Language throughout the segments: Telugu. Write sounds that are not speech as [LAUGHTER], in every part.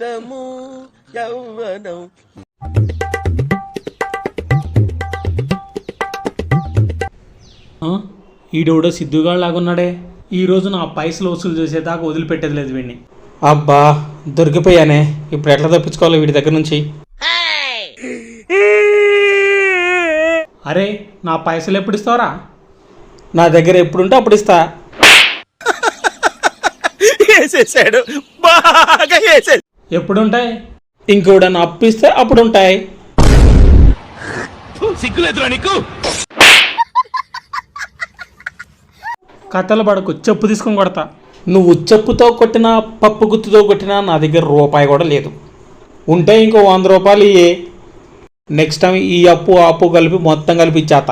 జీవితము యౌవనం. ఆ? ఈడెవడో సిద్ధుగాడు లాగున్నాడే ఈరోజు నా పైసలు వసూలు చేసేదాకా వదిలిపెట్టేది లేదు వీడిని అబ్బా దొరికిపోయానే. ఇప్పుడు ఎట్లా తప్పించుకోవాలి వీడి దగ్గర నుంచి? అరే నా పైసలు ఎప్పుడు ఇస్తావరా నా దగ్గర ఎప్పుడుంటే అప్పుడు ఇస్తా [LAUGHS] వేసేసాడు. బాగా వేసేసాడు. ఎప్పుడు ఉంటాయి ఇంకోడన్నా అప్పు ఇస్తే అప్పుడు ఉంటాయి సిగ్గులేదురా నీకు? కథలు పడకు చెప్పు తీసుకొని కొడతా. నువ్వు చెప్పుతో కొట్టినా పప్పు గుత్తుతో కొట్టినా నా దగ్గర రూపాయి కూడా లేదు. ఉంటే ఇంకో వంద రూపాయలు ఇయ్యే. నెక్స్ట్ టైం ఈ అప్పు అప్పు కలిపి మొత్తం కలిపి ఇచ్చేత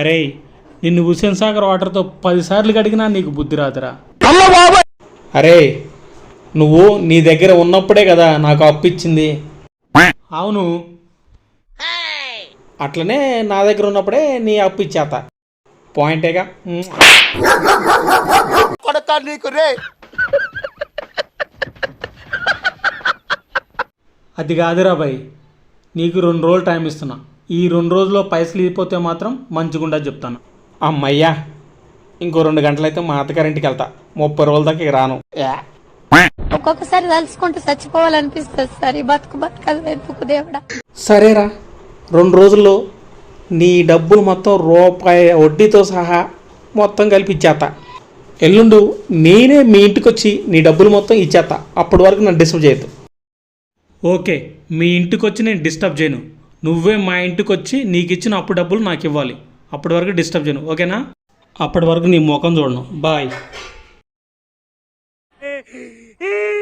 అరే నిన్ను హుసేన్ సాగర్ వాటర్తో పదిసార్లు కడిగినా నీకు బుద్ధి రాదురా. అరే నువ్వు నీ దగ్గర ఉన్నప్పుడే కదా నాకు అప్పు ఇచ్చింది. అవును. అట్లనే నా దగ్గర ఉన్నప్పుడే నీ అప్పు ఇచ్చేత. పాయింటేగా. కొడతా నీకు రే. అది కాదురా బాయ్. నీకు రెండు రోజులు టైం ఇస్తున్నా. ఈ రెండు రోజుల్లో పైసలు ఇవ్వకపోతే మాత్రం మంచిగుండా చెప్తాను. అమ్మయ్యా ఇంకో రెండు గంటలైతే మా అత్తగారింటికి వెళ్తా. ముప్పై రోజుల దాకా ఇక రాను. యా. ఒక్కొక్కసారి తలుచుకుంటూ చచ్చిపోవాలనిపిస్తుంది సార్. ఈ బతుకు బతకదు ఎందుకు దేవుడా? సరేరా. రెండు రోజుల్లో నీ డబ్బులు మొత్తం రూపాయి వడ్డీతో సహా మొత్తం కలిపి ఇచ్చేస్తా ఎల్లుండు నేనే మీ ఇంటికి వచ్చి నీ డబ్బులు మొత్తం ఇచ్చేస్తా అప్పటి వరకు నన్ను డిస్టర్బ్ చేయొద్దు. ఓకే మీ ఇంటికి వచ్చి నేను డిస్టర్బ్ చేయను. నువ్వే మా ఇంటికి వచ్చి నీకు ఇచ్చిన అప్పు డబ్బులు నాకు ఇవ్వాలి అప్పటి వరకు డిస్టర్బ్ చేయను. ఓకేనా? అప్పటి వరకు నీ ముఖం చూడను. బాయ్. E...